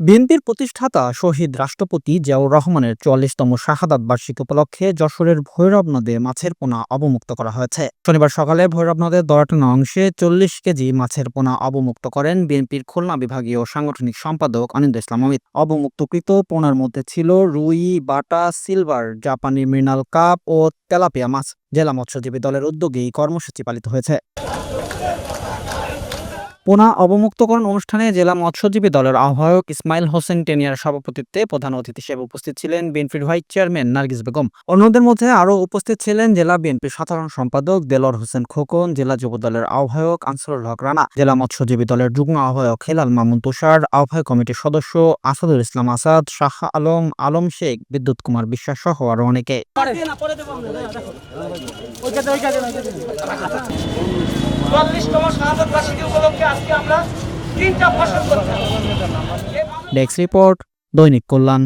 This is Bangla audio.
বিএনপির প্রতিষ্ঠাতা শহীদ রাষ্ট্রপতি জিয়াউর রহমানের চুয়াল্লিশতম শাহাদাত বার্ষিকী উপলক্ষে যশোরের ভৈরব নদে মাছের পোনা অবমুক্ত করা হয়েছে। শনিবার সকালে ভৈরব নদের দরাটানা অংশে চল্লিশ কেজি মাছের পোনা অবমুক্ত করেন বিএনপির খুলনা বিভাগীয় সাংগঠনিক সম্পাদক অনিন্দ ইসলাম অমিত। অবমুক্তকৃত পোনার মধ্যে ছিল রুই, বাটা, সিলভার, জাপানি মৃণাল কাপ ও তেলাপিয়া মাছ। জেলা মৎস্যজীবী দলের উদ্যোগে এই কর্মসূচি পালিত হয়েছে। পোনা অবমুক্তকরণ অনুষ্ঠানে জেলা মৎস্যজীবী দলের আহ্বায়ক ইসমাইল হোসেন টেনিয়ার সভাপতিত্বে প্রধান অতিথি হিসেবে উপস্থিত ছিলেন বিএনপির ভাইস চেয়ারম্যান নার্গিস বেগম। অন্যদের মধ্যে আরও উপস্থিত ছিলেন জেলা বিএনপির সাধারণ সম্পাদক দেলর হোসেন খোকন, জেলা যুব দলের আহ্বায়ক আনসারুল হক রানা, জেলা মৎস্যজীবী দলের যুগ্ম আহ্বায়ক হেলাল মামুন তুষার, আহ্বায়ক কমিটির সদস্য আসাদুল ইসলাম আসাদ, শাহ আলম আলম শেখ, বিদ্যুৎ কুমার বিশ্বাস সহ আরও অনেকে। ডেস্ক রিপোর্ট দৈনিক কল্যাণ।